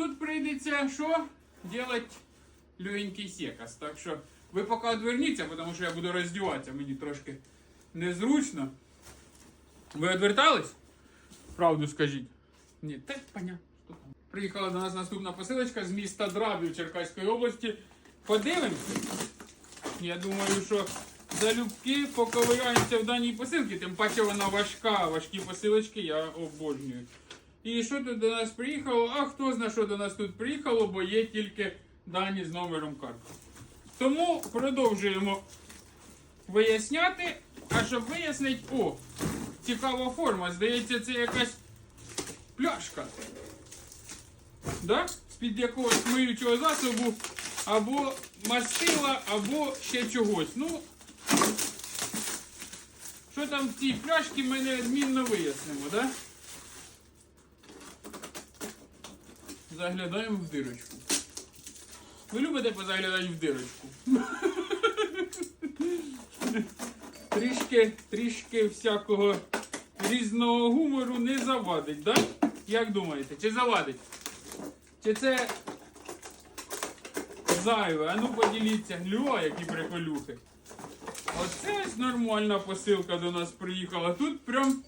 тут прийдеться що? Делать легенький секас. Так що ви поки відверніться, тому що я буду роздіватися, мені трошки незручно. Ви відвертались? Правду скажіть. Ні, так понятно. Приїхала до нас наступна посилочка з міста Драбів Черкаської області. Подивимося. Я думаю, що залюбки поковиряємося в даній посилці, тим паче вона важка, важкі посилочки я обожнюю. І що тут до нас приїхало? А хто знає, що до нас тут приїхало, бо є тільки дані з номером карти. Тому продовжуємо виясняти. А щоб вияснити, о, цікава форма. Здається, це якась пляшка. Да? З-під якогось миючого засобу або мастила, або ще чогось. Ну, що там в цій пляшці, ми неодмінно вияснимо, да? Заглядаємо в дирочку. Ви любите позаглядати в дирочку? трішки, трішки всякого різного гумору не завадить, да? Як думаєте, чи завадить? Чи це зайве? А ну поділіться, глюа, які приколюхи. Оце нормальна посилка до нас приїхала. Тут прям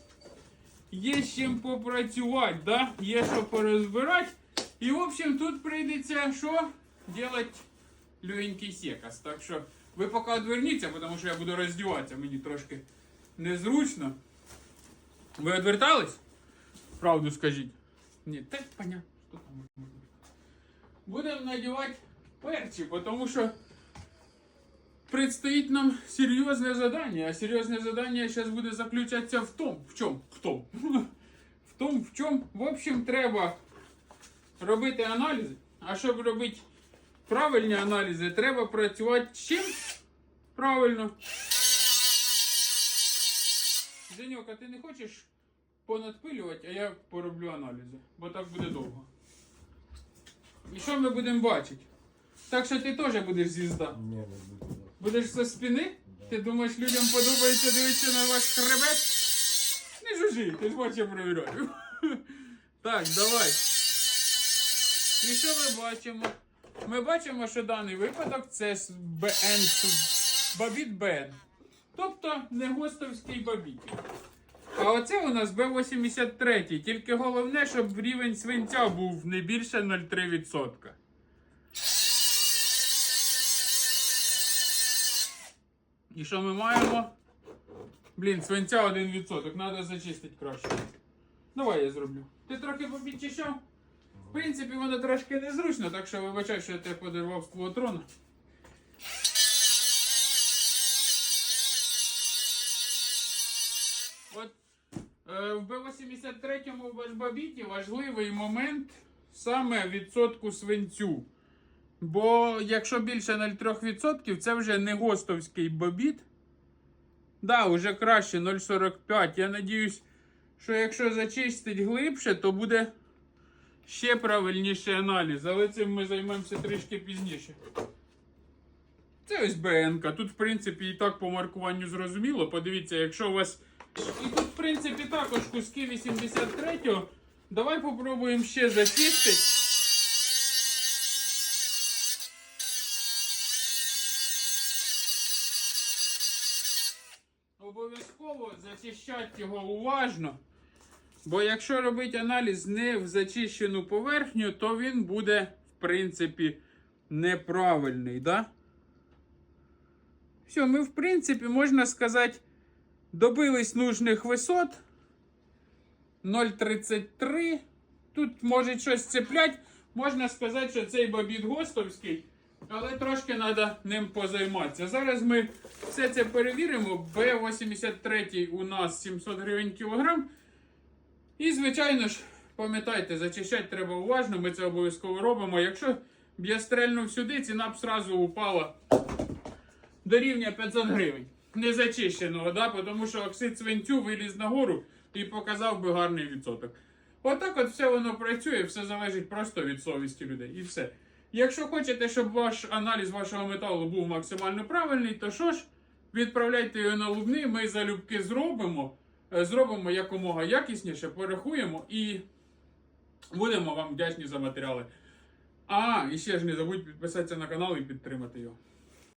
є з чим попрацювати, да? є що порозбирати. І, в общем, тут прийдеться що? Делать легенький секас. Так що ви поки відверніться, тому що я буду роздіватися, мені трошки незручно. Ви відвертались? Правду скажіть. Ні, так понятно. Що там може бути. Будемо надівати перчі, тому що предстоїть нам серйозне задання. А серйозне задання зараз буде заключатися в тому, в чому? В тому. В тому, в чому, в общем, треба Робити аналізи. А щоб робити правильні аналізи, треба працювати з чим? Правильно. Женьок, а ти не хочеш понадпилювати, а я пороблю аналізи, бо так буде довго. І що ми будемо бачити? Так що ти теж будеш звізда. Не, не буду. Будеш зі спини? Ти думаєш, людям подобається дивитися на ваш хребет? Не жужи, ти ж бачиш, я перевіряю. Так, давай. І що ми бачимо? Ми бачимо, що даний випадок це БН, бабіт БН. Тобто не гостовський бабіт. А оце у нас Б-83. Тільки головне, щоб рівень свинця був не більше 0,3%. І що ми маємо? Блін, свинця 1%, треба зачистити краще. Давай я зроблю. Ти трохи попідчищав? В принципі, воно трошки незручно, так що вибачай, що я тебе подервав з твого. От е, в Б-83 башбабіті важливий момент саме відсотку свинцю. Бо якщо більше 0,3%, це вже не гостовський бобіт. Да, вже краще 0,45. Я надіюсь, що якщо зачистить глибше, то буде ще правильніший аналіз. Але цим ми займемося трішки пізніше. Це ось БНК. Тут, в принципі, і так по маркуванню зрозуміло. Подивіться, якщо у вас. І тут, в принципі, також куски 83-го. Давай попробуємо ще зачистити. Обов'язково зачищати його уважно. Бо якщо робити аналіз не в зачищену поверхню, то він буде, в принципі, неправильний. Да? Все, ми, в принципі, можна сказати, добились нужних висот. 0,33. Тут може щось цеплять. Можна сказати, що цей бобіт гостовський, але трошки треба ним позайматися. Зараз ми все це перевіримо. Б83 у нас 700 гривень кілограм. І, звичайно ж, пам'ятайте, зачищати треба уважно, ми це обов'язково робимо. Якщо б я стрельнув сюди, ціна б сразу упала до рівня 500 гривень. Не зачищеного, да? тому що оксид свинцю виліз нагору і показав би гарний відсоток. Отак от все воно працює, все залежить просто від совісті людей. І все. Якщо хочете, щоб ваш аналіз вашого металу був максимально правильний, то що ж, відправляйте його на лубни, ми залюбки зробимо. Е, Зробимо якомога якісніше, порахуємо і Будемо вам вдячні за матеріали. А, і ще ж не забудь підписатися на канал і підтримати його.